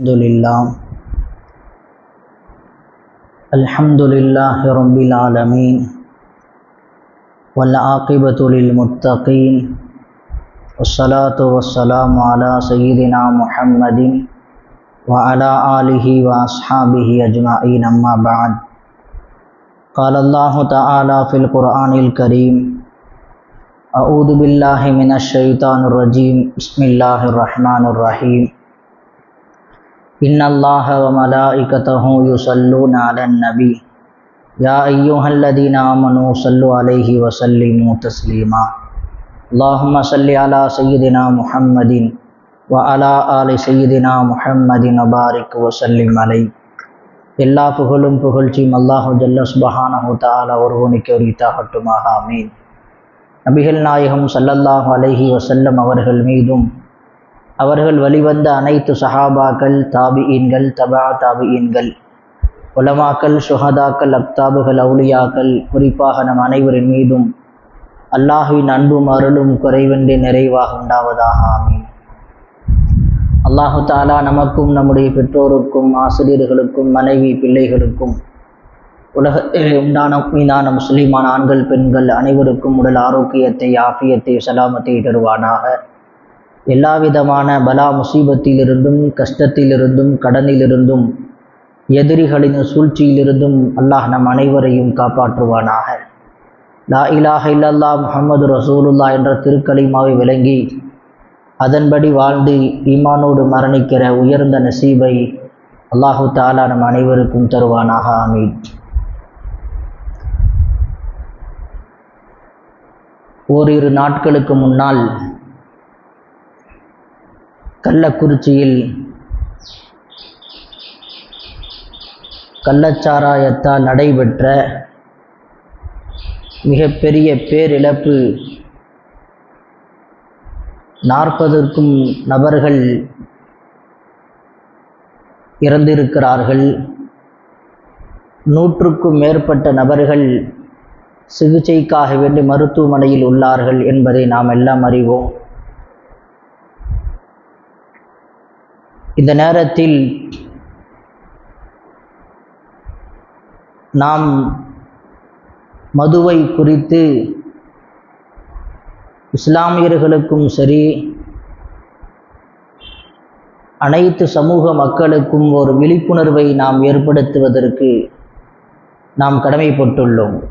الحمد لله الحمد لله رب العالمين والعاقبة للمتقين والصلاة والسلام على سيدنا محمد وعلى آله وأصحابه أجمعين أما بعد۔ قال الله تعالى في القرآن الكريم أعوذ بالله من الشيطان الرجيم بسم الله الرحمن الرحيم إن الله وملائكته يصلون على النبي يا أيها الذين آمنوا صلوا عليه وسلموا تسليما اللهم صل على سيدنا محمد وعلى آل سيدنا محمد وبارك وسلم عليه எல்லா புகழும் புகழ்ச்சியும் அல்லாஹு ஜல்ல சுபஹானஹு தாலா ஒருவனுக்கு உரித்தாகட்டுமாக ஆமீன் நபிகள் நாயகம் சல்லல்லாஹு அலைஹி வசல்லம் அவர்கள் மீதும் அவர்கள் வழிவந்த அனைத்து சஹாபாக்கள் தாபியின்கள் தபா தாபியின்கள் உலமாக்கள் சுஹதாக்கள் அப்தாபுகள் அவுலியாக்கள் குறிப்பாக நம் அனைவரின் மீதும் அல்லாஹுவின் அன்பும் அருளும் குறைவென்றே நிறைவாக உண்டாவதாக ஆமீன். அல்லாஹு தாலா நமக்கும் நம்முடைய பெற்றோருக்கும் ஆசிரியர்களுக்கும் மனைவி பிள்ளைகளுக்கும் உலகத்தில் உண்டான மீனான முஸ்லீமான ஆண்கள் பெண்கள் அனைவருக்கும் உடல் ஆரோக்கியத்தை ஆஃபியத்தை சலாமத்தை தருவானாக. எல்லா விதமான பலா முசீபத்திலிருந்தும் கஷ்டத்திலிருந்தும் கடனிலிருந்தும் எதிரிகளின் சூழ்ச்சியிலிருந்தும் அல்லாஹ் நம் அனைவரையும் காப்பாற்றுவானாக. லா இலாஹ இல்லல்லா முகமது ரசூலுல்லா என்ற திருக்கலிமாவை விளங்கி அதன்படி வாழ்ந்து ஈமானோடு மரணிக்கிற உயர்ந்த நசீபை அல்லாஹு தாலா நம் அனைவருக்கும் தருவானாக ஆமீன். ஓரிரு நாட்களுக்கு முன்னால் கள்ளக்குறிச்சியில் கள்ளச்சாராயத்தால் நடைபெற்ற மிகப்பெரிய பேரிழப்பு. நாற்பதற்கும் நபர்கள் இறந்திருக்கிறார்கள். நூற்றுக்கும் மேற்பட்ட நபர்கள் சிகிச்சைக்காக வேண்டி மருத்துவமனையில் உள்ளார்கள் என்பதை நாம் எல்லாம் அறிவோம். இந்த நேரத்தில் நாம் மதுவை குறித்து இஸ்லாமியர்களுக்கும் சரி அனைத்து சமூக மக்களுக்கும் ஒரு விழிப்புணர்வை நாம் ஏற்படுத்துவதற்கு நாம் கடமைப்பட்டுள்ளோம்.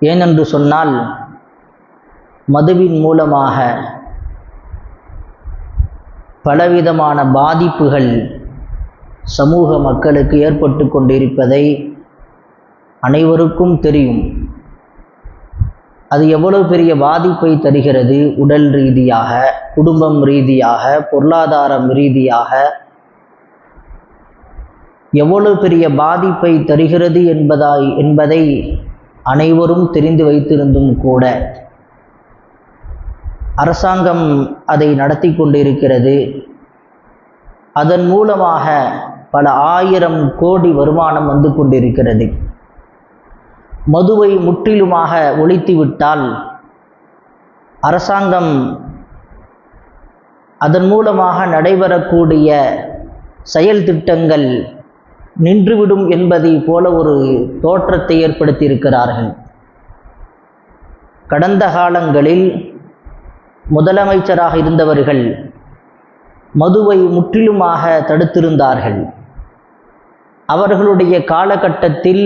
ஏனென்று சொன்னால் மதுவின் மூலமாக பலவிதமான பாதிப்புகள் சமூக மக்களுக்கு ஏற்பட்டு கொண்டிருப்பதை அனைவருக்கும் தெரியும். அது எவ்வளவு பெரிய பாதிப்பை தருகிறது? உடல் ரீதியாக குடும்பம் ரீதியாக பொருளாதாரம் ரீதியாக எவ்வளவு பெரிய பாதிப்பை தருகிறது என்பதாய் என்பதை அனைவரும் தெரிந்து வைத்திருந்தும் கூட. அரசாங்கம் அதை நடத்தி கொண்டிருக்கிறது. அதன் மூலமாக பல ஆயிரம் கோடி வருமானம் வந்து கொண்டிருக்கிறது. மதுவை முற்றிலுமாக ஒழித்துவிட்டால் அரசாங்கம் அதன் மூலமாக நடைபெறக்கூடிய செயல் திட்டங்கள் நின்றுவிடும் என்பதை போல ஒரு தோற்றத்தை ஏற்படுத்தியிருக்கிறார்கள். கடந்த காலங்களில் முதலமைச்சராக இருந்தவர்கள் மதுவை முற்றிலுமாக தடுத்திருந்தார்கள். அவர்களுடைய காலகட்டத்தில்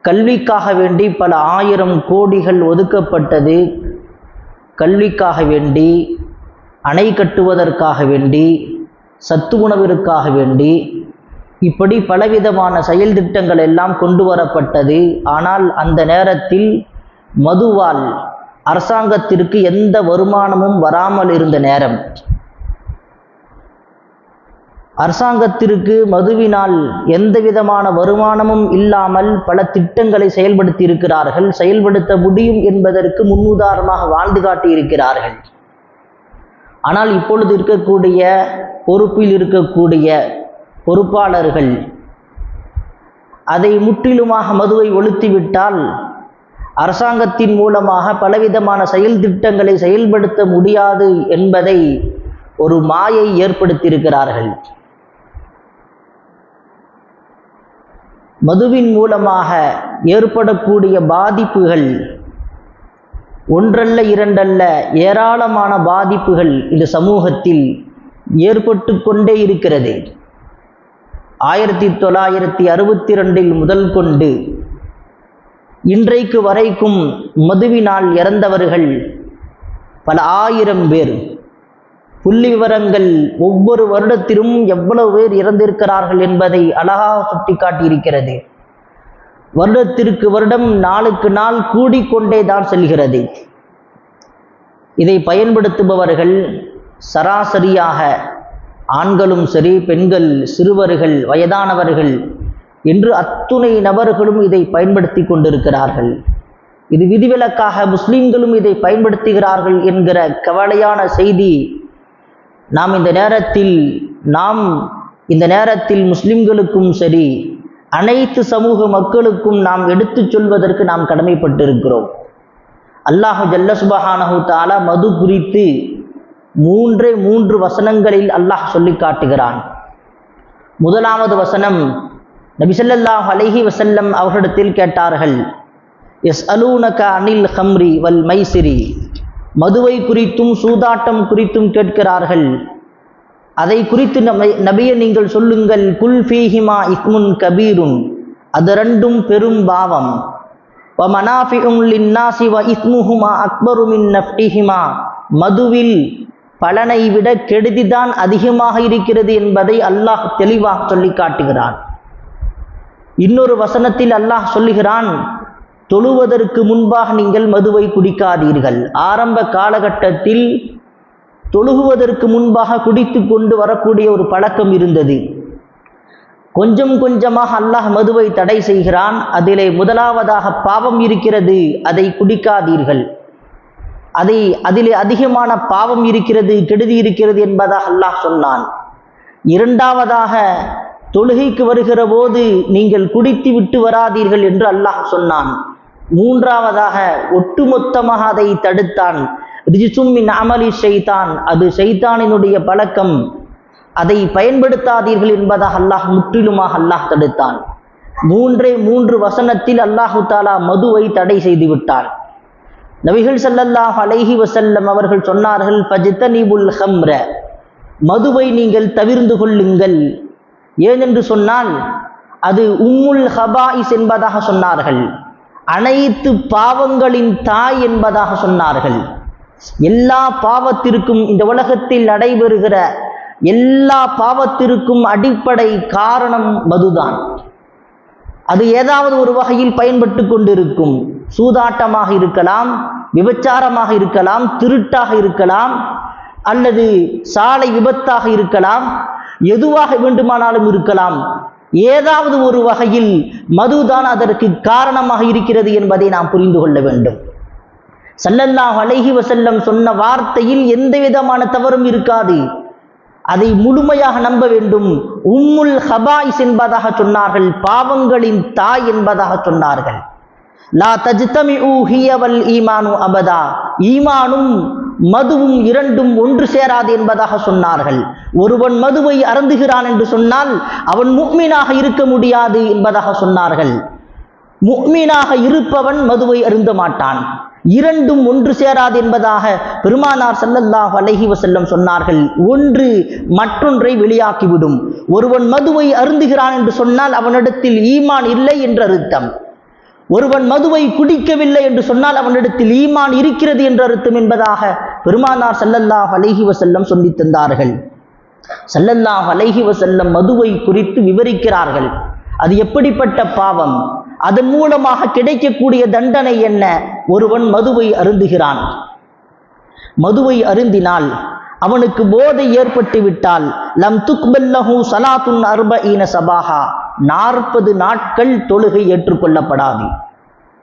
கல்விக்காக வேண்டி பல ஆயிரம் கோடிகள் ஒதுக்கப்பட்டது. கல்விக்காக வேண்டி அணை கட்டுவதற்காக வேண்டி சத்து உணவிற்காக வேண்டி இப்படி பலவிதமான செயல் திட்டங்கள் எல்லாம் கொண்டு வரப்பட்டது. ஆனால் அந்த நேரத்தில் மதுவால் அரசாங்கத்திற்கு எந்த வருமானமும் வராமல் இருந்த நேரம். அரசாங்கத்திற்கு மதுவினால் எந்த விதமான வருமானமும் இல்லாமல் பல திட்டங்களை செயல்படுத்தி இருக்கிறார்கள் செயல்படுத்த முடியும் என்பதற்கு முன்னுதாரணமாக வாழ்ந்து காட்டியிருக்கிறார்கள். ஆனால் இப்பொழுது இருக்கக்கூடிய பொறுப்பில் இருக்கக்கூடிய பொறுப்பாளர்கள் அதை முற்றிலுமாக மதுவை ஒழுத்திவிட்டால் அரசாங்கத்தின் மூலமாக பலவிதமான செயல் திட்டங்களை செயல்படுத்த முடியாது என்பதை ஒரு மாயை ஏற்படுத்தியிருக்கிறார்கள். மதுவின் மூலமாக ஏற்படக்கூடிய பாதிப்புகள் ஒன்றல்ல இரண்டல்ல ஏராளமான பாதிப்புகள் இந்த சமூகத்தில் ஏற்பட்டு கொண்டே இருக்கிறது. ஆயிரத்தி தொள்ளாயிரத்தி அறுபத்தி ரெண்டில் முதல் கொண்டு இன்றைக்கு வரைக்கும் மதுவினால் இறந்தவர்கள் பல ஆயிரம் பேர். புள்ளி விவரங்கள் ஒவ்வொரு வருடத்திலும் எவ்வளவு பேர் இறந்திருக்கிறார்கள் என்பதை அழகாக சுட்டிக்காட்டியிருக்கிறது. வருடத்திற்கு வருடம் நாளுக்கு நாள் கூடிக்கொண்டே தான் செல்கிறது. இதை பயன்படுத்துபவர்கள் சராசரியாக ஆண்களும் சரி பெண்கள் சிறுவர்கள் வயதானவர்கள் என்று அத்துணை நபர்களும் இதை பயன்படுத்தி கொண்டிருக்கிறார்கள். இது விதிவிலக்காக முஸ்லீம்களும் இதை பயன்படுத்துகிறார்கள் என்கிற கவலையான செய்தி நாம் இந்த நேரத்தில் நாம் இந்த நேரத்தில் முஸ்லிம்களுக்கும் சரி அனைத்து சமூக மக்களுக்கும் நாம் எடுத்துச் சொல்வதற்கு நாம் கடமைப்பட்டிருக்கிறோம். அல்லாஹு ஜல்ல சுபஹானஹு தாலா மது குறித்து மூன்றே மூன்று வசனங்களில் அல்லாஹ் சொல்லி காட்டுகிறான். முதலாவது வசனம் நபிசல்லாஹ் அலஹி வசல்லம் அவர்களிடத்தில் கேட்டார்கள் எஸ் அலூனக அனில் ஹம்ரி வல் மைசிரி? மதுவை குறித்தும் சூதாட்டம் குறித்தும் கேட்கிறார்கள். அதை குறித்து நபி நபியை நீங்கள் சொல்லுங்கள் குல் ஃபீஹிமா இஸ்முன் கபீருன். அது ரெண்டும் பெரும் பாவம். வ மனாஃபிஉம் லின்னாசி வ இஸ்முஹுமா அக்பரு மின் நஃப்டிஹிமா மதுவில் பலனை விட கெடுதிதான் அதிகமாக இருக்கிறது என்பதை அல்லாஹ் தெளிவாக சொல்லி காட்டுகிறான். இன்னொரு வசனத்தில் அல்லாஹ் சொல்லுகிறான் தொழுவதற்கு முன்பாக நீங்கள் மதுவை குடிக்காதீர்கள். ஆரம்ப காலகட்டத்தில் தொழுகுவதற்கு முன்பாக குடித்து கொண்டு வரக்கூடிய ஒரு பழக்கம் இருந்தது. கொஞ்சம் கொஞ்சமாக அல்லாஹ் மதுவை தடை செய்கிறான். அதிலே முதலாவதாக பாவம் இருக்கிறது அதை குடிக்காதீர்கள். அதை அதிலே அதிகமான பாவம் இருக்கிறது கெடுதி இருக்கிறது என்பதாக அல்லாஹ் சொன்னான். இரண்டாவதாக தொழுகைக்கு வருகிற போது நீங்கள் குடித்து விட்டு வராதீர்கள் என்று அல்லாஹ் சொன்னான். மூன்றாவதாக ஒட்டுமொத்தமாக அதை தடுத்தான். ரிஜிசும்மின் அமலி செய்தான் அது செய்தானினுடைய பழக்கம். அதை பயன்படுத்தாதீர்கள் என்பதாக அல்லாஹ் முற்றிலுமாக அல்லாஹ் தடுத்தான். மூன்றே மூன்று வசனத்தில் அல்லாஹு தாலா மதுவை தடை செய்து விட்டான். நபிகள் சல்லல்லாஹ் அலைஹி வசல்லம் அவர்கள் சொன்னார்கள் ஃபஜ்தனிபுல் ஹம்ர. மதுவை நீங்கள் தவிர்ந்து கொள்ளுங்கள். ஏனென்று சொன்னால் அது உம்முல் ஹபாயிஸ் என்பதாக சொன்னார்கள். அனைத்து பாவங்களின் தாய் என்பதாக சொன்னார்கள். எல்லா பாவத்திற்கும் இந்த உலகத்தில் நடைபெறுகிற எல்லா பாவத்திற்கும் அடிப்படை காரணம் மதுதான். அது ஏதாவது ஒரு வகையில் பயன்பட்டு கொண்டிருக்கும். சூதாட்டமாக இருக்கலாம் விபச்சாரமாக இருக்கலாம் திருட்டாக இருக்கலாம் அல்லது சாலை விபத்தாக இருக்கலாம் எதுவாக வேண்டுமானாலும் இருக்கலாம். ஏதாவது ஒரு வகையில் மதுதான் அதற்கு காரணமாக இருக்கிறது என்பதை நாம் புரிந்து கொள்ள வேண்டும். சல்லல்லாஹ் அலைஹி வசல்லம் சொன்ன வார்த்தையில் எந்த விதமான தவறும் இருக்காது. அதை முழுமையாக நம்ப வேண்டும். உம்முல் ஹபாய்ஸ் என்பதாக சொன்னார்கள். பாவங்களின் தாய் என்பதாக சொன்னார்கள். லா தஜ்தமி ஹியவல் ஈமானு அபதா. ஈமானும் மதுவும் இரண்டும் ஒன்று சேராது என்பதாக சொன்னார்கள். ஒருவன் மதுவை அருந்துகிறான் என்று சொன்னால் அவன் முக்மீனாக இருக்க முடியாது என்பதாக சொன்னார்கள். முக்மீனாக இருப்பவன் மதுவை அருந்த மாட்டான். இரண்டும் ஒன்று சேராது என்பதாக பெருமானார் செல்லல்லாஹ் அலஹி வசல்லம் சொன்னார்கள். ஒன்று மற்றொன்றை வெளியாக்கிவிடும். ஒருவன் மதுவை அருந்துகிறான் என்று சொன்னால் அவனிடத்தில் ஈமான் இல்லை என்று அர்த்தம். ஒருவன் மதுவை குடிக்கவில்லை என்று சொன்னால் அவனிடத்தில் ஈமான் இருக்கிறது என்று அர்த்தம் என்பதாக பெருமானார் ஸல்லல்லாஹு அலைஹி வசல்லம் சொல்லித் தந்தார்கள். சல்லல்லா அலைஹி வசல்லம் மதுவை குறித்து விவரிக்கிறார்கள். அது எப்படிப்பட்ட பாவம்? அதன் மூலமாக கிடைக்கக்கூடிய தண்டனை என்ன? ஒருவன் மதுவை அருந்துகிறான். மதுவை அருந்தினால் அவனுக்கு போதை ஏற்பட்டு விட்டால் லம் துக்பல்லஹு சலாத்துன் அர்ப இன சபாஹா. நாற்பது நாட்கள் தொழுகை ஏற்றுக்கொள்ளப்படாது.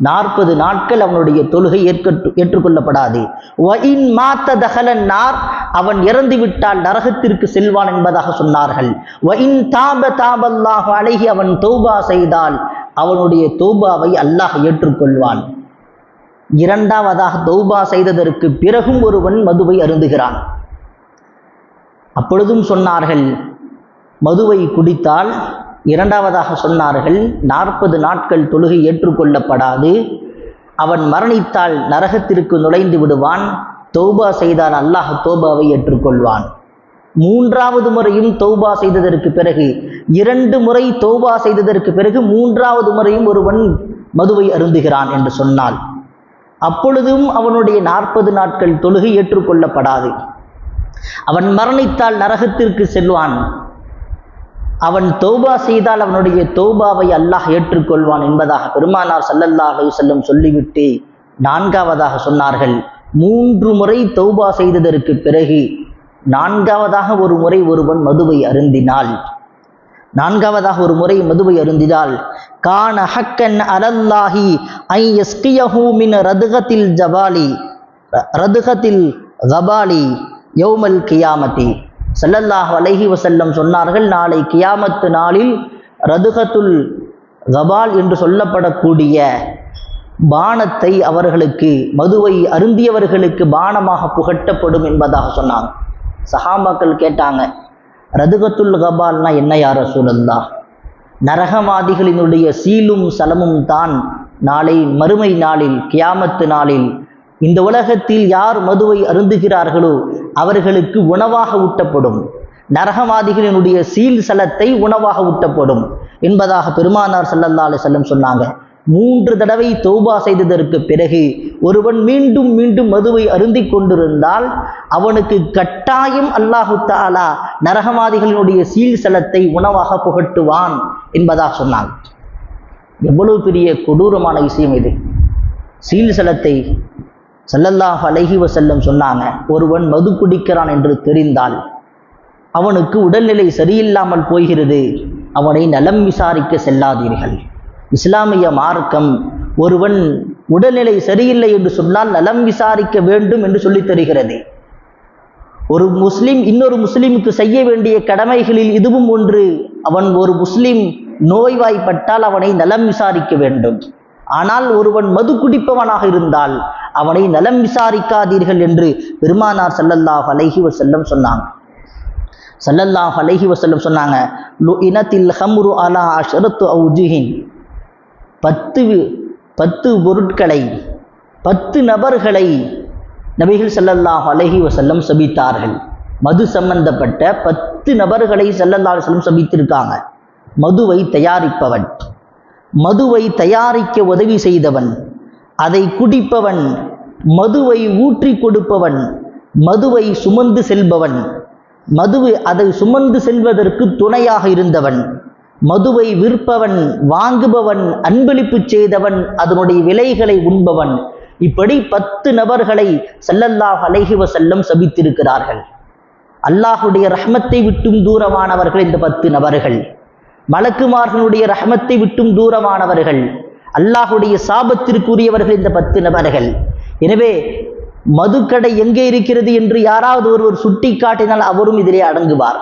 நாற்பது நாட்கள் அவனுடைய தொழுகை ஏற்கட்டு ஏற்றுக்கொள்ளப்படாது. மாத்த தகலன் நார் அவன் இறந்து விட்டால் நரகத்திற்கு செல்வான் என்பதாக சொன்னார்கள். வஇன் தாப தாபல்லாஹு அவன் தௌபா செய்தால் அவனுடைய தௌபாவை அல்லாஹ் ஏற்றுக்கொள்வான். இரண்டாவதாக தௌபா செய்ததற்கு பிறகும் ஒருவன் மதுவை அருந்துகிறான். அப்பொழுதும் சொன்னார்கள் மதுவை குடித்தால் இரண்டாவதாக சொன்னார்கள் நாற்பது நாட்கள் தொழுகை ஏற்றுக்கொள்ளப்படாது அவன் மரணித்தால் நரகத்திற்கு நுழைந்து விடுவான் தௌபா செய்தால் அல்லாஹ் தௌபாவை ஏற்றுக்கொள்வான். மூன்றாவது முறையும் தௌபா செய்ததற்கு பிறகு இரண்டு முறை தௌபா செய்ததற்கு பிறகு மூன்றாவது முறையும் ஒருவன் மதுவை அருந்துகிறான் என்று சொன்னால் அப்பொழுதும் அவனுடைய நாற்பது நாட்கள் தொழுகை ஏற்றுக்கொள்ளப்படாது. அவன் மரணித்தால் நரகத்திற்கு செல்வான் அவன் தௌபா செய்தால் அவனுடைய தௌபாவை அல்லாஹ் ஏற்றுக்கொள்வான் என்பதாக பெருமானார் ஸல்லல்லாஹு செல்லும் சொல்லிவிட்டு நான்காவதாக சொன்னார்கள். மூன்று முறை தௌபா செய்ததற்கு பிறகு நான்காவதாக ஒரு முறை ஒருவன் மதுவை அருந்தினாள். நான்காவதாக ஒரு முறை மதுவை அருந்தினால் கான ஹக்கன் அலல்லாஹி ஐ எஸ்கியஹூ மின் ரதுகத்தில் ஜபாலி ரதுகத்தில் கபாலி யௌமல் கியாமதி ஸல்லல்லாஹு அலஹி வசல்லம் சொன்னார்கள் நாளை கியாமத்து நாளில் ரதுகத்துல் கபால் என்று சொல்லப்படக்கூடிய பானத்தை அவர்களுக்கு மதுவை அருந்தியவர்களுக்கு பானமாக புகட்டப்படும் என்பதாக சொன்னாங்க. சஹாபாக்கள் கேட்டாங்க ரதுகத்துல் கபால்னா என்ன யார சூழல்லா நரகவாதிகளினுடைய சீலும் சலமும் தான் நாளை மறுமை நாளில் கியாமத்து நாளில் இந்த உலகத்தில் யார் மதுவை அருந்துகிறார்களோ அவர்களுக்கு உணவாக ஊட்டப்படும். நரகவாதிகளினுடைய சீல் சலத்தை உணவாக ஊட்டப்படும். என்பதாக பெருமானார் சல்லல்லா அலி செல்லம் சொன்னாங்க. மூன்று தடவை தௌபா செய்ததற்கு பிறகு ஒருவன் மீண்டும் மீண்டும் மதுவை அருந்திக் கொண்டிருந்தால் அவனுக்கு கட்டாயம் அல்லாஹு தாலா நரகவாதிகளினுடைய சீல் சலத்தை உணவாக புகட்டுவான் என்பதாக சொன்னாங்க. எவ்வளவு பெரிய கொடூரமான விஷயம் இது. சீல் சலத்தை சல்லல்லாஹ் அலஹி வசல்லம் சொன்னாங்க ஒருவன் மது குடிக்கிறான் என்று தெரிந்தால் அவனுக்கு உடல்நிலை சரியில்லாமல் போகிறது அவனை நலம் விசாரிக்க செல்லாதீர்கள். இஸ்லாமிய மார்க்கம் ஒருவன் உடல்நிலை சரியில்லை என்று சொன்னால் நலம் விசாரிக்க வேண்டும் என்று சொல்லித் தருகிறது. ஒரு முஸ்லீம் இன்னொரு முஸ்லீமுக்கு செய்ய வேண்டிய கடமைகளில் இதுவும் ஒன்று அவன் ஒரு முஸ்லீம் நோய்வாய்ப்பட்டால் அவனை நலம் விசாரிக்க வேண்டும். ஆனால் ஒருவன் மது குடிப்பவனாக இருந்தால் அவனை நலம் விசாரிக்காதீர்கள் என்று பெருமானார் சல்லல்லாஹ் அலைஹி வசல்லம் சொன்னாங்க. சல்லல்லாஹ் அலைஹி வசல்லம் சொன்னாங்க இனத்தில் ஹம்ரு அலா அஷரத்து அவுஜிஹின். பத்து பத்து பொருட்களை பத்து நபர்களை நபிகள் ஸல்லல்லாஹு அலஹி வசல்லம் சபித்தார்கள். மது சம்பந்தப்பட்ட பத்து நபர்களை செல்லல்லா செல்லம் சபித்திருக்காங்க. மதுவை தயாரிப்பவன். மதுவை தயாரிக்க உதவி செய்தவன். அதை குடிப்பவன் மதுவை ஊற்றி கொடுப்பவன் மதுவை சுமந்து செல்பவன். மதுவை அதை சுமந்து செல்வதற்கு துணையாக இருந்தவன். மதுவை விற்பவன் வாங்குபவன் அன்பளிப்பு செய்தவன் அதனுடைய விலைகளை உண்பவன். இப்படி பத்து நபர்களை செல்லல்லாஹ் அலைஹிவ செல்லம் சபித்திருக்கிறார்கள். அல்லாஹுடைய ரஹ்மத்தை விட்டும் தூரமானவர்கள் இந்த பத்து நபர்கள். மலக்குமார்களுடைய ரஹமத்தை விட்டும் தூரமானவர்கள் அல்லாஹுடைய சாபத்திற்குரியவர்கள் இந்த பத்து நபர்கள். எனவே மதுக்கடை எங்கே இருக்கிறது என்று யாராவது ஒருவர் சுட்டி காட்டினால் அவரும் இதிலே அடங்குவார்.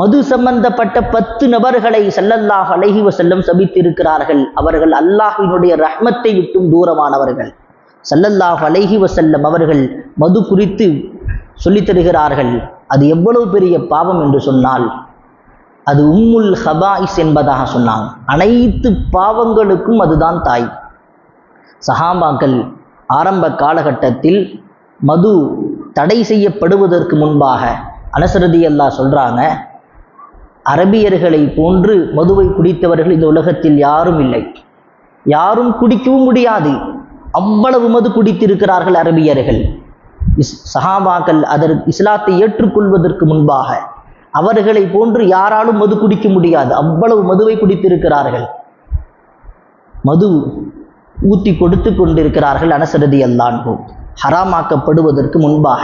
மது சம்பந்தப்பட்ட பத்து நபர்களை செல்லல்லாஹ் அலைஹி செல்லம் சபித்திருக்கிறார்கள். அவர்கள் அல்லாஹினுடைய ரஹ்மத்தை விட்டும் தூரமானவர்கள். செல்லல்லாஹ் அலைஹி வஸல்லம் அவர்கள் மது குறித்து சொல்லித் தருகிறார்கள் அது எவ்வளவு பெரிய பாவம் என்று சொன்னால் அது உம்முல் ஹபாயிஸ் என்பதாக சொன்னாங்க. அனைத்து பாவங்களுக்கும் அதுதான் தாய். சஹாபாக்கள் ஆரம்ப காலகட்டத்தில் மது தடை செய்யப்படுவதற்கு முன்பாக அனசரதி அல்லா சொல்கிறாங்க அரபியர்களை போன்று மதுவை குடித்தவர்கள் இந்த உலகத்தில் யாரும் இல்லை. யாரும் குடிக்கவும் முடியாது. அவ்வளவு மது குடித்திருக்கிறார்கள் அரபியர்கள். இஸ் சஹாபாக்கள் அதற்கு இஸ்லாத்தை ஏற்றுக்கொள்வதற்கு முன்பாக அவர்களை போன்று யாராலும் மது குடிக்க முடியாது. அவ்வளவு மதுவை குடித்திருக்கிறார்கள். மது ஊத்தி கொடுத்து கொண்டிருக்கிறார்கள் அனசரதி அல்லான்கோ ஹராமாக்கப்படுவதற்கு முன்பாக.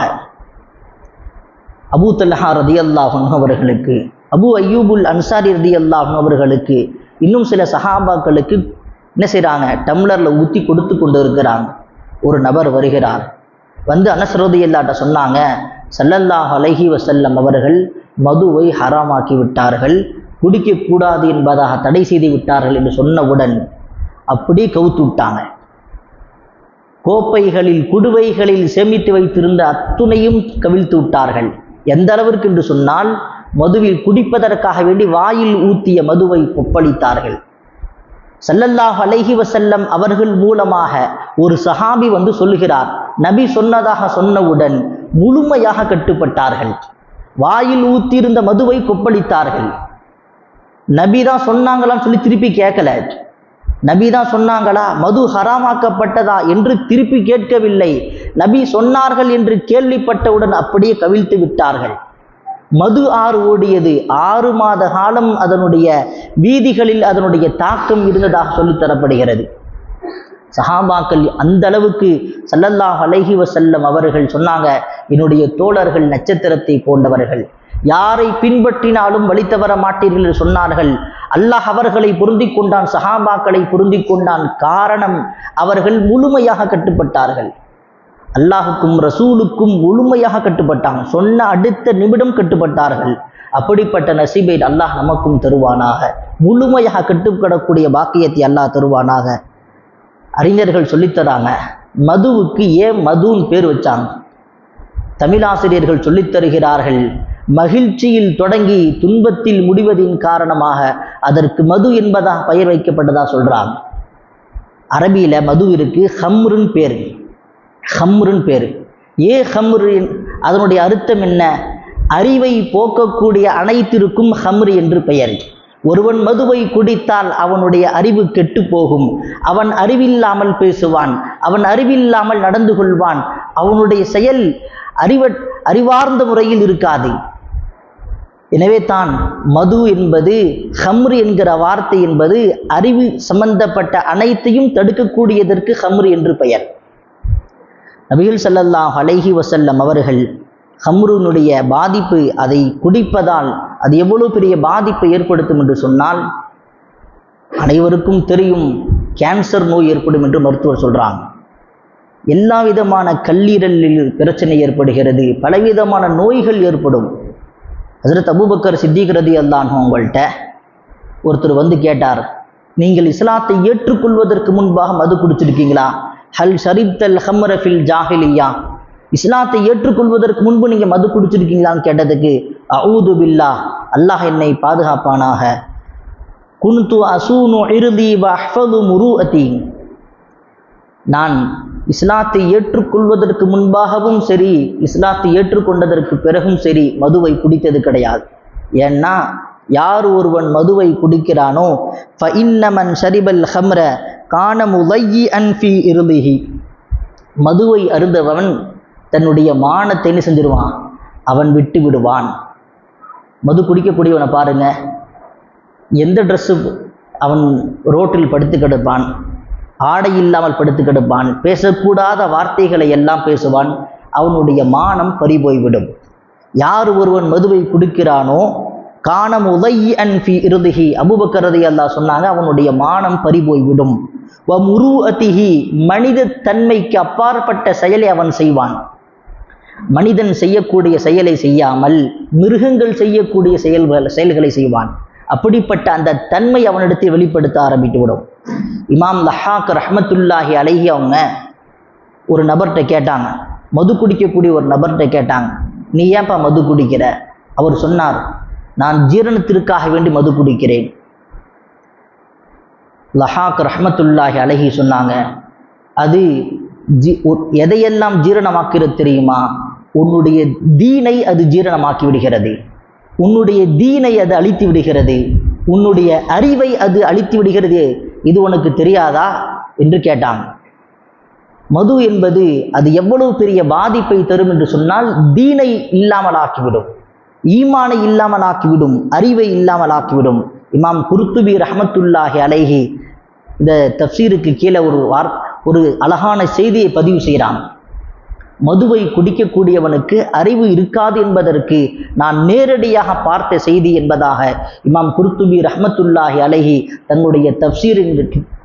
அபூ தல்ஹா ரதி அல்லாஹன் அவர்களுக்கு அபு அய்யூபுல் அன்சாரி ரதி அல்லாஹன் அவர்களுக்கு இன்னும் சில சஹாபாக்களுக்கு என்ன செய்கிறாங்க டம்ளரில் ஊற்றி கொடுத்து கொண்டு இருக்கிறாங்க ஒரு நபர் வருகிறார். வந்து அனசரதி அல்லாட்ட சொன்னாங்க சல்லல்லாஹ் அலஹி வசல்லம் அவர்கள் மதுவை ஹராமாக்கி விட்டார்கள். குடிக்கக்கூடாது என்பதாக தடை செய்து விட்டார்கள் என்று சொன்னவுடன் அப்படி கவுத்து விட்டாங்க. கோப்பைகளில் குடுவைகளில் சேமித்து வைத்திருந்த அத்துணையும் கவிழ்த்து விட்டார்கள். எந்த அளவிற்கு என்று சொன்னால் மதுவில் குடிப்பதற்காக வேண்டி வாயில் ஊத்திய மதுவை கொப்பளித்தார்கள். சல்லல்லாஹ் அலைஹி வசல்லம் அவர்கள் மூலமாக ஒரு சஹாபி வந்து சொல்லுகிறார். நபி சொன்னதாக சொன்னவுடன் முழுமையாக கட்டுப்பட்டார்கள். வாயில் ஊத்தியிருந்த மதுவை கொப்பளித்தார்கள். நபி தான் சொன்னாங்களான்னு சொல்லி திருப்பி கேட்கல. நபி தான் சொன்னாங்களா மது ஹராமாக்கப்பட்டதா என்று திருப்பி கேட்கவில்லை. நபி சொன்னார்கள் என்று கேள்விப்பட்டவுடன் அப்படியே கவிழ்த்து விட்டார்கள். மது ஆறு ஓடியது. ஆறு மாத காலம் அதனுடைய வீதிகளில் அதனுடைய தாக்கம் இருந்ததாக சொல்லித் தரப்படுகிறது சஹாபாக்கள் அந்த அளவுக்கு சல்லல்லாஹ் அலஹி வசல்லம் அவர்கள் சொன்னாங்க என்னுடைய தோழர்கள் நட்சத்திரத்தை போன்றவர்கள் யாரை பின்பற்றினாலும் வழி தவற மாட்டீர்கள் என்று சொன்னார்கள். அல்லாஹ் அவர்களை பொருந்தி கொண்டான் சஹாபாக்களை பொருந்தி கொண்டான் காரணம் அவர்கள் முழுமையாக கட்டுப்பட்டார்கள். அல்லாஹுக்கும் ரசூலுக்கும் முழுமையாக கட்டுப்பட்டாங்க சொன்ன அடுத்த நிமிடம் கட்டுப்பட்டார்கள். அப்படிப்பட்ட நசீபை அல்லாஹ் நமக்கும் தருவானாக முழுமையாக கட்டுப்படக்கூடிய பாக்கியத்தை அல்லாஹ் தருவானாக. அறிஞர்கள் சொல்லித்தராங்க மதுவுக்கு ஏன் மதுன்னு பேர் வச்சாங்க? தமிழாசிரியர்கள் சொல்லித் தருகிறார்கள் மகிழ்ச்சியில் தொடங்கி துன்பத்தில் முடிவதின் காரணமாக அதற்கு மது என்பதா பெயர் வைக்கப்பட்டதா சொல்கிறாங்க அரபியில் மது இருக்கு ஹம்ருன்னு பேர். ஹம்ருன்னு பேர். ஏ ஹம்ரு அதனுடைய அர்த்தம் என்ன? அறிவை போக்கக்கூடிய அனைத்திற்கும் ஹம்ரு என்று பெயர். ஒருவன் மதுவை குடித்தால் அவனுடைய அறிவு கெட்டு போகும் அவன் அறிவில்லாமல் பேசுவான். அவன் அறிவில்லாமல் நடந்து கொள்வான். அவனுடைய செயல் அறிவ அறிவார்ந்த முறையில் இருக்காது. எனவே தான் மது என்பது ஹம்ரு என்கிற வார்த்தை என்பது அறிவு சம்பந்தப்பட்ட அனைத்தையும் தடுக்கக்கூடியதற்கு ஹம்ரு என்று பெயர். நபிகள் சல்லல்லாஹ் அலைஹி வசல்லம் அவர்கள் ஹம்ருனுடைய பாதிப்பு அதை குடிப்பதால் அது எவ்வளவு பெரிய பாதிப்பை ஏற்படுத்தும் என்று சொன்னால் அனைவருக்கும் தெரியும் கேன்சர் நோய் ஏற்படும் என்று மருத்துவர் சொல்கிறாங்க எல்லா விதமான கல்லீரலில் பிரச்சனை ஏற்படுகிறது பலவிதமான நோய்கள் ஏற்படும். அதில் அபூபக்கர் சித்திகிறது அல்லான் உங்கள்கிட்ட ஒருத்தர் வந்து கேட்டார் நீங்கள் இஸ்லாத்தை ஏற்றுக்கொள்வதற்கு முன்பாக மது குடிச்சிருக்கீங்களா? ஹல் ஷரிப்தல் ஹம்ரஃபில் ஜாஹிலியா. இஸ்லாத்தை ஏற்றுக்கொள்வதற்கு முன்பு நீங்க மது குடிச்சிருக்கீங்களான்னு கேட்டதுக்கு அவுது பில்லா அல்லாஹ் என்னை பாதுகாப்பானாக. குன்து அசூனு இறுதி வஹ்ஃபது முருஅதி. நான் இஸ்லாத்தை ஏற்றுக்கொள்வதற்கு முன்பாகவும் சரி இஸ்லாத்தை ஏற்றுக்கொண்டதற்கு பிறகும் சரி மதுவை குடித்தது கிடையாது. ஏன்னா யார் ஒருவன் மதுவை குடிக்கிறானோ ஃபஇன்னமன் ஷரிபல் ஹம்ர கான அன்ஃபி இருதிஹி மதுவை அருந்தவன் தன்னுடைய மானத்தை என்ன செஞ்சிருவான்? அவன் விட்டு விடுவான். மது குடிக்கக்கூடியவனை பாருங்க. எந்த ட்ரெஸ்ஸு அவன் ரோட்டில் படுத்து கிடப்பான். ஆடை இல்லாமல் படுத்து கிடப்பான். பேசக்கூடாத வார்த்தைகளை எல்லாம் பேசுவான். அவனுடைய மானம் பறிபோய்விடும். யார் ஒருவன் மதுவை குடிக்கிறானோ காணம் உதய் அன்பி இருதுகி அபுபக்கரதை அல்லா சொன்னாங்க அவனுடைய மானம் பறிபோய்விடும். வ முரு அதிகி மனித தன்மைக்கு அப்பாற்பட்ட செயலை அவன் செய்வான். மனிதன் செய்யக்கூடிய செயலை செய்யாமல் மிருகங்கள் செய்யக்கூடிய செயல்கள் செயல்களை செய்வான். அப்படிப்பட்ட அந்த தன்மை அவனிடத்தில் வெளிப்படுத்த ஆரம்பித்து விடும். இமாம் லஹாக் ரஹமத்துல்லாஹி அழகி அவங்க ஒரு நபர்கிட்ட கேட்டாங்க. மது குடிக்கக்கூடிய ஒரு நபர்கிட்ட கேட்டாங்க. நீ ஏன்ப்பா மது குடிக்கிற? அவர் சொன்னார். நான் ஜீரணத்திற்காக வேண்டி மது குடிக்கிறேன். லஹாக் ரஹமத்துல்லாஹி அழகி சொன்னாங்க. அது ஜி எதையெல்லாம் ஜீரணமாக்கிறது தெரியுமா? உன்னுடைய தீனை அது ஜீரணமாக்கி விடுகிறது உன்னுடைய தீனை அது அழித்து விடுகிறது உன்னுடைய அறிவை அது அழித்து விடுகிறது இது உனக்கு தெரியாதா? என்று கேட்டான். மது என்பது அது எவ்வளவு பெரிய பாதிப்பை தரும் என்று சொன்னால் தீனை இல்லாமல் ஆக்கிவிடும் ஈமானை இல்லாமல் ஆக்கிவிடும் அறிவை இல்லாமல் ஆக்கிவிடும் இமாம் குருத்துபி ரஹமத்துல்லாஹி அலைஹி இந்த தப்சீருக்கு கீழே ஒரு வார் ஒரு அழகான செய்தியை பதிவு செய்கிறான். மதுவை குடிக்கக்கூடியவனுக்கு அறிவு இருக்காது என்பதற்கு நான் நேரடியாக பார்த்த செய்தி என்பதாக இமாம் குருத்துபி ரஹமத்துல்லாஹி அலஹி தன்னுடைய தப்சீரின்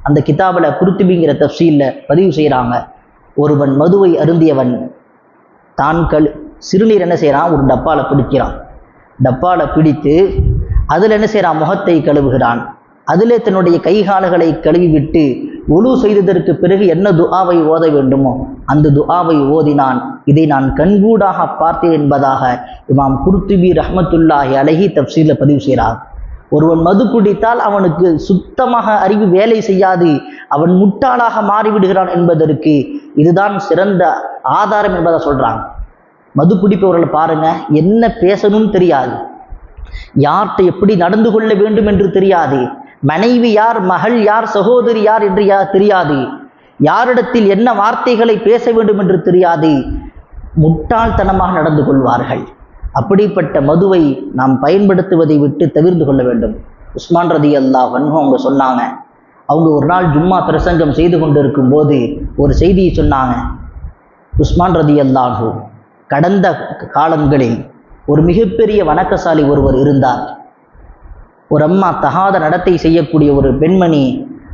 அந்த கிதாபில் குருத்துபிங்கிற தப்சீலில் பதிவு செய்கிறாங்க ஒருவன் மதுவை அருந்தியவன் தான் கழு சிறுநீர் என்ன செய்கிறான் ஒரு டப்பாவில் பிடிக்கிறான். டப்பாவில் பிடித்து அதில் என்ன செய்கிறான் முகத்தை கழுவுகிறான். அதிலே தன்னுடைய கைகால்களை கழுவிவிட்டு ஒழு செய்ததற்கு பிறகு என்ன துஆவை ஓத வேண்டுமோ அந்த துஆவை ஓதினான். இதை நான் கண்கூடாக பார்த்தேன் என்பதாக இமாம் குர்த்துபி ரஹமத்துல்லாஹி அழகி தப்சீல பதிவு செய்கிறார். ஒருவன் மது குடித்தால் அவனுக்கு சுத்தமாக அறிவு வேலை செய்யாது. அவன் முட்டாளாக மாறிவிடுகிறான் என்பதற்கு இதுதான் சிறந்த ஆதாரம் என்பதை சொல்கிறாங்க மது குடிப்பவர்களை பாருங்க என்ன பேசணும்னு தெரியாது. யார்கிட்ட எப்படி நடந்து கொள்ள வேண்டும் என்று தெரியாது. மனைவி யார் மகள் யார் சகோதரி யார் என்று யார் தெரியாது. யாரிடத்தில் என்ன வார்த்தைகளை பேச வேண்டும் என்று தெரியாது. முட்டாள்தனமாக நடந்து கொள்வார்கள். அப்படிப்பட்ட மதுவை நாம் பயன்படுத்துவதை விட்டு தவிர்த்து கொள்ள வேண்டும். உஸ்மான் ரதி அல்லா வன்ஹு அவங்க சொன்னாங்க. அவங்க ஒரு நாள் ஜும்மா பிரசங்கம் செய்து கொண்டிருக்கும் போது ஒரு செய்தியை சொன்னாங்க. உஸ்மான் ரதி அல்லாஹோ கடந்த காலங்களில் ஒரு மிகப்பெரிய வணக்கசாலி ஒருவர் இருந்தார். ஒரு அம்மா தகாத நடத்தை செய்யக்கூடிய ஒரு பெண்மணி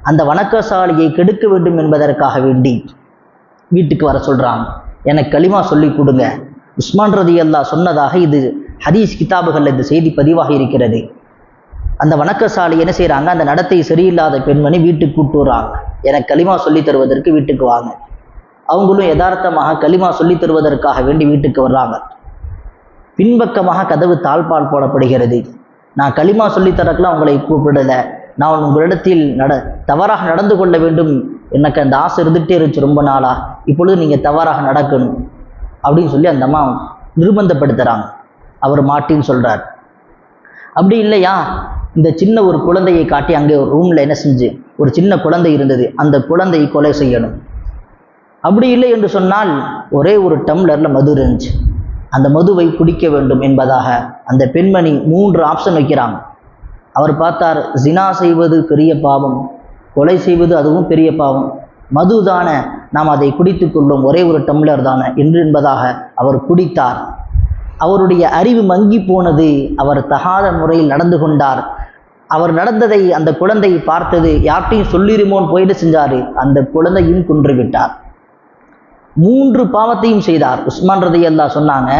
அந்த வணக்கசாலியை கெடுக்க வேண்டும் என்பதற்காக வேண்டி வீட்டுக்கு வர சொல்கிறான் எனக்கு களிமா சொல்லி கொடுங்க. உஸ்மான் ரதி அல்லா சொன்னதாக இது ஹதீஸ் கிதாபுகளில் இந்த செய்தி பதிவாக இருக்கிறது. அந்த வணக்கசாலி என்ன செய்கிறாங்க அந்த நடத்தை சரியில்லாத பெண்மணி வீட்டுக்கு கூப்பிட்டு வர்றாங்க. எனக்கு களிமா சொல்லி தருவதற்கு வீட்டுக்கு வாங்க. அவங்களும் யதார்த்தமாக களிமா சொல்லி தருவதற்காக வேண்டி வீட்டுக்கு வர்றாங்க. பின்பக்கமாக கதவு தாழ்பால் போடப்படுகிறது. நான் களிமா சொல்லித்தரக்கெல்லாம் உங்களை கூப்பிடலை. நான் உங்களிடத்தில் நட தவறாக நடந்து கொள்ள வேண்டும். எனக்கு அந்த ஆசை இருந்துகிட்டே இருந்துச்சு ரொம்ப நாளா. இப்பொழுது நீங்கள் தவறாக நடக்கணும். அப்படின்னு சொல்லி அந்த அம்மா நிர்பந்தப்படுத்துகிறாங்க அவர் மாட்டின்னு சொல்கிறார் அப்படி இல்லையா? இந்த சின்ன ஒரு குழந்தையை காட்டி அங்கே ஒரு ரூமில் என்ன செஞ்சு ஒரு சின்ன குழந்தை இருந்தது. அந்த குழந்தையை கொலை செய்யணும். அப்படி இல்லை என்று சொன்னால் ஒரே ஒரு டம்ளரில் மது இருந்துச்சு. அந்த மதுவை குடிக்க வேண்டும் என்பதாக அந்த பெண்மணி மூன்று ஆப்ஷன் வைக்கிறாங்க. அவர் பார்த்தார் ஜினா செய்வது பெரிய பாவம் கொலை செய்வது அதுவும் பெரிய பாவம். மது தானே நாம் அதை குடித்து கொள்ளும் ஒரே ஒரு டம்ளர் தானே என்று என்பதாக அவர் குடித்தார். அவருடைய அறிவு மங்கி போனது அவர் தகாத முறையில் நடந்து கொண்டார். அவர் நடந்ததை அந்த குழந்தை பார்த்தது யார்கிட்டையும் சொல்லிருமோன்னு போயிட்டு செஞ்சாரு. அந்த குழந்தையும் கொன்று விட்டார். மூன்று பாவத்தையும் செய்தார். உஸ்மான் ரதி சொன்னாங்க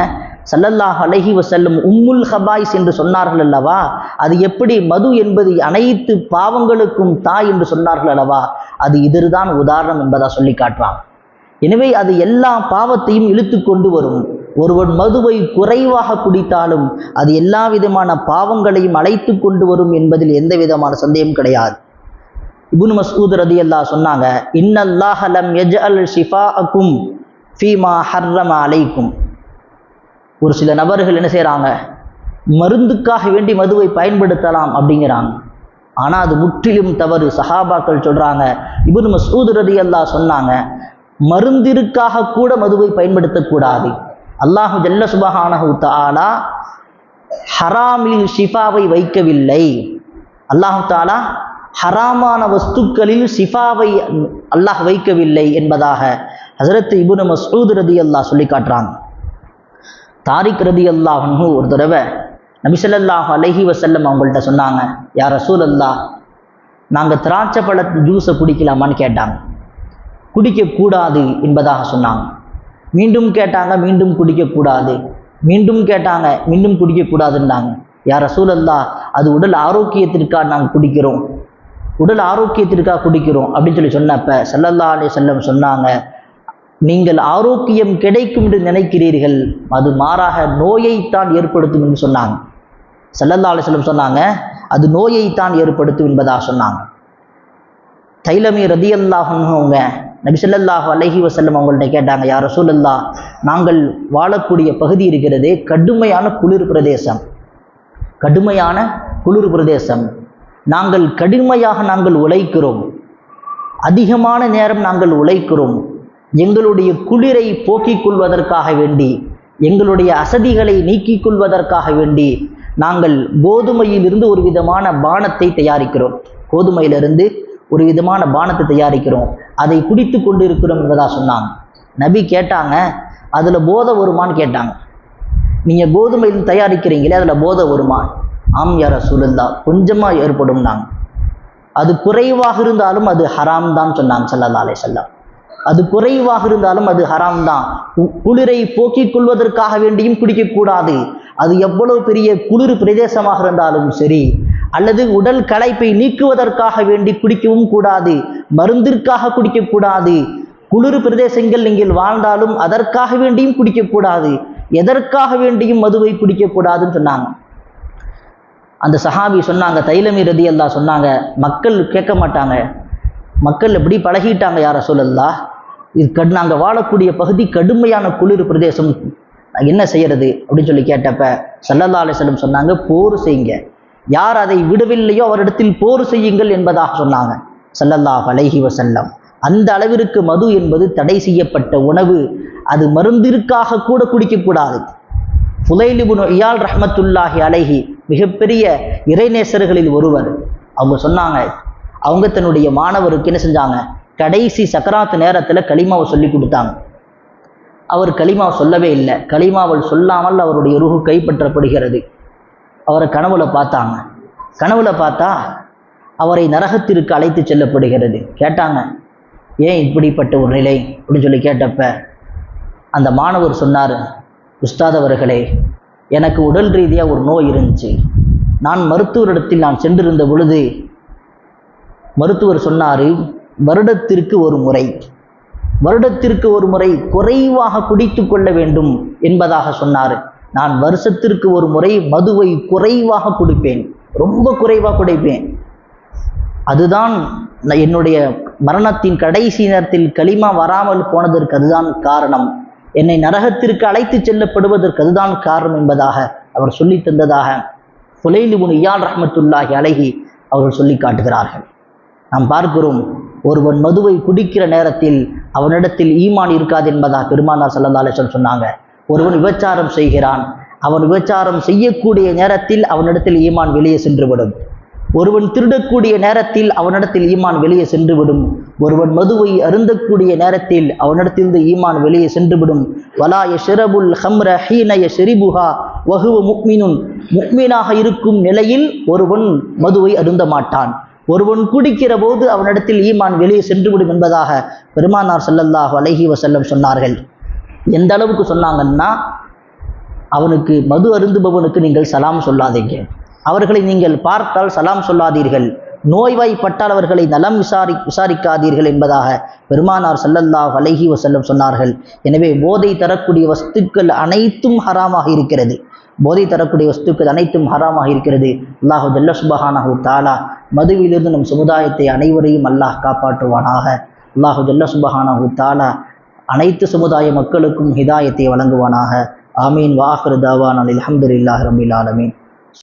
சல்லல்லாஹ் அலஹி வசல்லம் உம்முல் ஹபாய்ஸ் என்று சொன்னார்கள் அல்லவா? அது எப்படி? மது என்பது அனைத்து பாவங்களுக்கும் தாய் என்று சொன்னார்கள் அல்லவா? அது இதுதான் உதாரணம் என்பதா சொல்லி காட்டுறான். எனவே அது எல்லா பாவத்தையும் இழுத்து கொண்டு வரும். ஒருவன் மதுவை குறைவாக குடித்தாலும் அது எல்லா விதமான பாவங்களையும் அழைத்து கொண்டு வரும் என்பதில் எந்த விதமான சந்தேகம் கிடையாது. இபுன் மசூத் ரதி அல்லா சொன்னாங்க இன்னல்லாஹ் லம் ஷிஃபா அக்கும் ஃபீமா ஹர்ரமா அலைக்கும். ஒரு சில நபர்கள் என்ன செய்கிறாங்க மருந்துக்காக வேண்டி மதுவை பயன்படுத்தலாம் அப்படிங்கிறாங்க. ஆனால் அது முற்றிலும் தவறு. சஹாபாக்கள் சொல்கிறாங்க இபுன் மசூத் ரதி அல்லா சொன்னாங்க மருந்திற்காக கூட மதுவை பயன்படுத்தக்கூடாது. அல்லாஹு ஜல்ல சுபஹானஹு தாலா ஹராமில் ஷிஃபாவை வைக்கவில்லை. அல்லாஹு தாலா ஹராமான வஸ்துக்களில் ஷிஃபாவை அல்லாஹ் வைக்கவில்லை என்பதாக ஹசரத் இபுன் மசூத் ரதி அல்லாஹ் சொல்லி காட்டுறாங்க தாரிக் ரதி அல்லாஹ்னு ஒரு தடவை நபிசல்லாஹ் அலஹி வசல்லம் அவங்கள்ட்ட சொன்னாங்க யார் ரசூல் அல்லா நாங்கள் திராட்சை பழ ஜூஸை குடிக்கலாமான்னு கேட்டாங்க. குடிக்கக்கூடாது என்பதாக சொன்னாங்க. மீண்டும் கேட்டாங்க மீண்டும் குடிக்கக்கூடாது. மீண்டும் கேட்டாங்க மீண்டும் குடிக்கக்கூடாதுன்றாங்க. யார் ரசூல் அல்லா அது உடல் ஆரோக்கியத்திற்காக நாங்கள் குடிக்கிறோம். உடல் ஆரோக்கியத்திற்காக குடிக்கிறோம். அப்படின்னு சொல்லி சொன்னப்ப சல்லல்லா அலி செல்லம் சொன்னாங்க நீங்கள் ஆரோக்கியம் கிடைக்கும் என்று நினைக்கிறீர்கள் அது மாறாக நோயைத்தான் ஏற்படுத்தும் என்று சொன்னாங்க. சல்லல்லா அலி சொன்னாங்க அது நோயைத்தான் ஏற்படுத்தும் என்பதாக சொன்னாங்க. தைலமி ரதி அல்லாஹங்க நபிசல்லாஹு அலஹி வசல்லம் அவங்கள்ட்ட கேட்டாங்க யார் ரசூலல்லா நாங்கள் வாழக்கூடிய பகுதி இருக்கிறதே கடுமையான குளிர் பிரதேசம். கடுமையான குளிர் பிரதேசம். நாங்கள் கடுமையாக நாங்கள் உழைக்கிறோம். அதிகமான நேரம் நாங்கள் உழைக்கிறோம். எங்களுடைய குளிரை போக்கிக் கொள்வதற்காக வேண்டி எங்களுடைய அசதிகளை நீக்கிக் கொள்வதற்காக வேண்டி நாங்கள் கோதுமையிலிருந்து ஒரு விதமான பானத்தை தயாரிக்கிறோம். கோதுமையிலிருந்து ஒரு விதமான பானத்தை தயாரிக்கிறோம். அதை குடித்து கொண்டு இருக்கிறோம் என்பதா சொன்னாங்க. நபி கேட்டாங்க அதில் போதை வருமான்னு கேட்டாங்க. நீங்கள் கோதுமையில் தயாரிக்கிறீங்களே அதில் போதை வருமா? ஆம் யார சூழல்தா கொஞ்சமாக ஏற்படும் நாங்கள் அது குறைவாக இருந்தாலும் அது ஹராம் தான் சொன்னாங்க சல்லல்லா அலை செல்லம் அது குறைவாக இருந்தாலும் அது ஹராம் தான் குளிரை போக்கிக் கொள்வதற்காக வேண்டியும் குடிக்கக்கூடாது. அது எவ்வளவு பெரிய குளிர் பிரதேசமாக இருந்தாலும் சரி அல்லது உடல் களைப்பை நீக்குவதற்காக வேண்டி குடிக்கவும் கூடாது மருந்திற்காக குடிக்கக்கூடாது. குளிர் பிரதேசங்கள் நீங்கள் வாழ்ந்தாலும் அதற்காக வேண்டியும் குடிக்கக்கூடாது எதற்காக வேண்டியும் மதுவை குடிக்கக்கூடாதுன்னு சொன்னாங்க. அந்த சஹாபி சொன்னாங்க தைலமி ரதி அல்லா சொன்னாங்க மக்கள் கேட்க மாட்டாங்க. மக்கள் எப்படி பழகிட்டாங்க யார சொல்லலா? இது கடு நாங்கள் வாழக்கூடிய பகுதி கடுமையான குளிர் பிரதேசம். என்ன செய்யறது? அப்படின்னு சொல்லி கேட்டப்ப சல்லல்லா செல்லம் சொன்னாங்க போர் செய்யுங்க. யார் அதை விடவில்லையோ அவரிடத்தில் போர் செய்யுங்கள் என்பதாக சொன்னாங்க சல்லல்லாஹ் அலைஹி வசல்லம் அந்த அளவிற்கு மது என்பது தடை செய்யப்பட்ட உணவு. அது மருந்திற்காக கூட குடிக்கக்கூடாது புலைலிபுன் இயால் ரஹமத்துல்லாஹி அலைஹி மிகப்பெரிய இறைநேசர்களில் ஒருவர். அவங்க சொன்னாங்க அவங்க தன்னுடைய மாணவருக்கு என்ன செஞ்சாங்க? கடைசி சக்கராத்து நேரத்தில் களிமாவை சொல்லி கொடுத்தாங்க. அவர் களிமாவை சொல்லவே இல்லை. களிமாவல் சொல்லாமல் அவருடைய ருகு கைப்பற்றப்படுகிறது. அவரை கனவுல பார்த்தாங்க. கனவுல பார்த்தா அவரை நரகத்திற்கு அழைத்து செல்லப்படுகிறது. கேட்டாங்க ஏன் இப்படிப்பட்ட ஒரு நிலை? அப்படின்னு சொல்லி கேட்டப்ப அந்த மாணவர் சொன்னார் உஸ்தாத் அவர்களே எனக்கு உடல் ரீதியாக ஒரு நோய் இருந்துச்சு. நான் மருத்துவரிடத்தில் நான் சென்றிருந்த பொழுது மருத்துவர் சொன்னார் வருடத்திற்கு ஒரு முறை வருடத்திற்கு ஒரு முறை குறைவாக குடித்து கொள்ள வேண்டும் என்பதாக சொன்னார். நான் வருஷத்திற்கு ஒரு முறை மதுவை குறைவாக குடிப்பேன் ரொம்ப குறைவாக குடிப்பேன். அதுதான் நான் என்னுடைய மரணத்தின் கடைசி நேரத்தில் களிமா வராமல் போனதற்கு அதுதான் காரணம். என்னை நரகத்திற்கு அழைத்து செல்லப்படுவதற்கு அதுதான் காரணம் என்பதாக அவர் சொல்லி தந்ததாக புலைலிபுன் இயால் ரஹமத்துல்லாஹி அழகி அவர்கள் சொல்லி காட்டுகிறார்கள். நாம் பார்க்கிறோம் ஒருவன் மதுவை குடிக்கிற நேரத்தில் அவனிடத்தில் ஈமான் இருக்காது என்பதா பெருமானார் சல்லா சொன்னாங்க. ஒருவன் விபச்சாரம் செய்கிறான் அவன் விபச்சாரம் செய்யக்கூடிய நேரத்தில் அவனிடத்தில் ஈமான் வெளியே சென்றுவிடும். ஒருவன் திருடக்கூடிய நேரத்தில் அவனிடத்தில் ஈமான் வெளியே சென்றுவிடும். ஒருவன் மதுவை அருந்தக்கூடிய நேரத்தில் அவனிடத்திலிருந்து ஈமான் வெளியே சென்றுவிடும். வலா யஷ்ரபுல் ஹம்ர ஹீனய ஷெரிபுஹா வகுவ முக்மினுன். முக்மீனாக இருக்கும் நிலையில் ஒருவன் மதுவை அருந்த மாட்டான். ஒருவன் குடிக்கிற போது அவனிடத்தில் ஈமான் வெளியே சென்றுவிடும் என்பதாக பெருமானார் செல்லல்லாஹ் அலஹி வசல்லம் சொன்னார்கள். எந்த அளவுக்கு சொன்னாங்கன்னா அவனுக்கு மது அருந்துபவனுக்கு நீங்கள் சலாம் சொல்லாதீங்க. அவர்களை நீங்கள் பார்த்தால் சலாம் சொல்லாதீர்கள். நோய்வாய்ப்பட்டவர்களை நலம் விசாரி விசாரிக்காதீர்கள் என்பதாக பெருமானார் சல்லல்லாஹ் அலைஹி வசல்லம் சொன்னார்கள். எனவே போதை தரக்கூடிய வஸ்துக்கள் அனைத்தும் ஹராமாக இருக்கிறது. போதை தரக்கூடிய வஸ்துக்கள் அனைத்தும் ஹராமாக இருக்கிறது. அல்லாஹு ஜல்ல சுபஹானஹு தாலா மதுவிலிருந்து நம் சமுதாயத்தை அனைவரையும் அல்லாஹ் காப்பாற்றுவானாக. அல்லாஹு ஜல்ல சுபஹானஹு தாலா அனைத்து சமுதாய மக்களுக்கும் ஹிதாயத்தை வழங்குவானாக. ஆமீன். வாஹர் தாவான். அல்ஹம்துலில்லாஹி ரபில் ஆலமீன்.